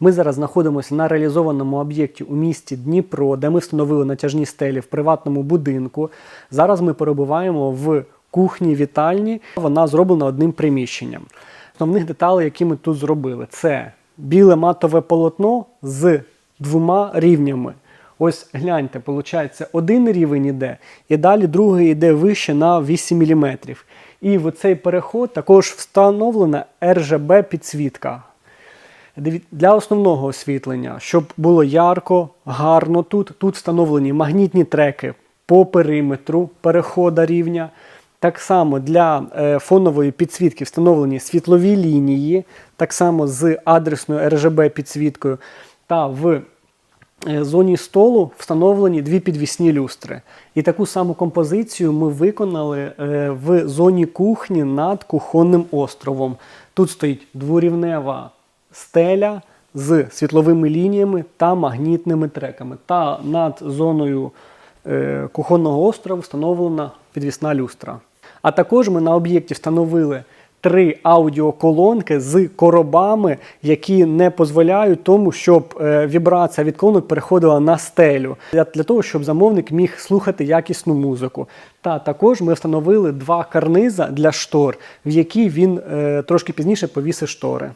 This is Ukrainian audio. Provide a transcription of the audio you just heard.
Ми зараз знаходимося на реалізованому об'єкті у місті Дніпро, де ми встановили натяжні стелі в приватному будинку. Зараз ми перебуваємо в кухні вітальні. Вона зроблена одним приміщенням. Основних деталей, які ми тут зробили, це біле матове полотно з двома рівнями. Ось гляньте, виходить, один рівень іде, і далі другий йде вище на 8 мм. І в цей переход також встановлена RGB підсвітка. Для основного освітлення, щоб було ярко, гарно тут. Тут встановлені магнітні треки по периметру переходу рівня. Так само для е, фонової підсвітки встановлені світлові лінії, так само з адресною RGB підсвіткою. Та в е, зоні столу встановлені дві підвісні люстри. І таку саму композицію ми виконали е, в зоні кухні над кухонним островом. Тут стоїть дворівнева стеля з світловими лініями та магнітними треками. Та над зоною е, кухонного острову встановлена підвісна люстра. А також ми на об'єкті встановили три аудіоколонки з коробами, які не дозволяють тому, щоб е, вібрація від колонок переходила на стелю, для, для того, щоб замовник міг слухати якісну музику. Та також ми встановили два карниза для штор, в які він е, трошки пізніше повісить штори.